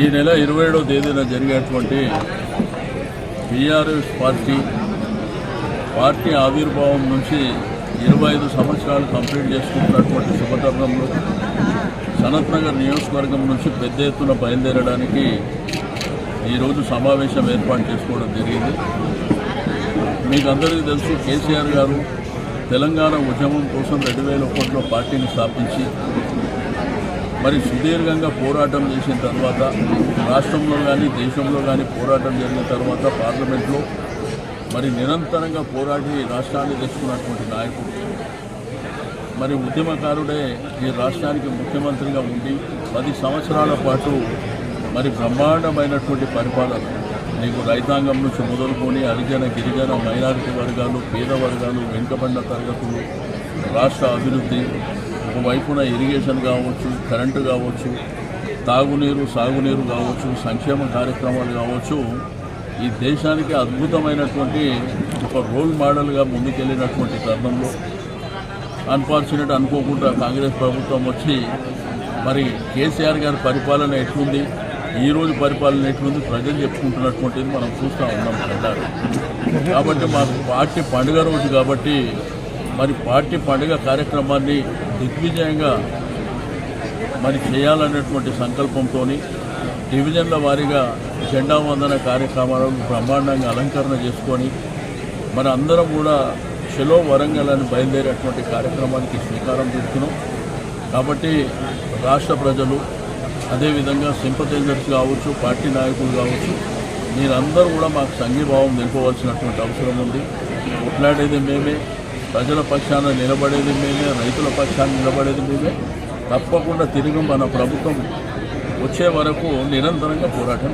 ఈ నెల ఇరవై ఏడవ తేదీన జరిగేటువంటి బీఆర్ఎస్ పార్టీ పార్టీ ఆవిర్భావం నుంచి ఇరవై ఐదు సంవత్సరాలు కంప్లీట్ చేసుకుంటున్నటువంటి శుభతరుణంలో సనత్ నగర్ నియోజకవర్గం నుంచి పెద్ద ఎత్తున బయలుదేరడానికి ఈరోజు సమావేశం ఏర్పాటు చేసుకోవడం జరిగింది. మీకు అందరికీ తెలుసు కేసీఆర్ గారు తెలంగాణ ఉద్యమం కోసం రెండు వేల ఒకటిలో పార్టీని స్థాపించి మరి సుదీర్ఘంగా పోరాటం చేసిన తర్వాత రాష్ట్రంలో కానీ దేశంలో కానీ పోరాటం జరిగిన తర్వాత పార్లమెంట్లో మరి నిరంతరంగా పోరాడి రాష్ట్రాన్ని తెచ్చుకున్నటువంటి నాయకుడు. మరి ఉద్యమకారుడే ఈ రాష్ట్రానికి ముఖ్యమంత్రిగా ఉండి పది సంవత్సరాల పాటు మరి బ్రహ్మాండమైనటువంటి పరిపాలన నీకు రైతాంగం నుంచి మొదలుకొని హరిజన గిరిజన మైనారిటీ వర్గాలు పేద వర్గాలు వెనుకబడిన తరగతులు రాష్ట్ర అభివృద్ధి ఒకవైపున ఇరిగేషన్ కావచ్చు కరెంటు కావచ్చు తాగునీరు సాగునీరు కావచ్చు సంక్షేమ కార్యక్రమాలు కావచ్చు ఈ దేశానికి అద్భుతమైనటువంటి ఒక రోల్ మోడల్గా ముందుకెళ్ళినటువంటి తరుణంలో అన్ఫార్చునేట్ అనుకోకుండా కాంగ్రెస్ ప్రభుత్వం వచ్చి మరి కేసీఆర్ గారి పరిపాలన ఎట్లుంది? ఈ రోజు పరిపాలన ఎట్లుంది? ప్రజలు చెప్పుకుంటున్నటువంటిది మనం చూస్తూ ఉన్నాం అంటారు. కాబట్టి మాకు పార్టీ పండుగ రోజు కాబట్టి మరి పార్టీ పండుగ కార్యక్రమాన్ని దిగ్విజయంగా మరి చేయాలనేటువంటి సంకల్పంతో డివిజన్ల వారీగా జెండా వందన కార్యక్రమాలను బ్రహ్మాండంగా అలంకరణ చేసుకొని మన అందరం కూడా చెలో వరంగల్ అని బయలుదేరేటువంటి కార్యక్రమానికి శ్రీకారం చుడుతున్నాం కాబట్టి రాష్ట్ర ప్రజలు అదేవిధంగా సింపతైజర్స్ కావచ్చు పార్టీ నాయకులు కావచ్చు మీరందరూ కూడా మాకు సంఘీభావం నిలుపవలసినటువంటి అవసరం ఉంది. కొట్లాడేది మేమే. ప్రజల పక్షాన నిలబడేది మేమే రైతుల పక్షాన నిలబడేది మేమే. తప్పకుండా తిరిగి మన ప్రభుత్వం వచ్చే వరకు నిరంతరంగా పోరాటం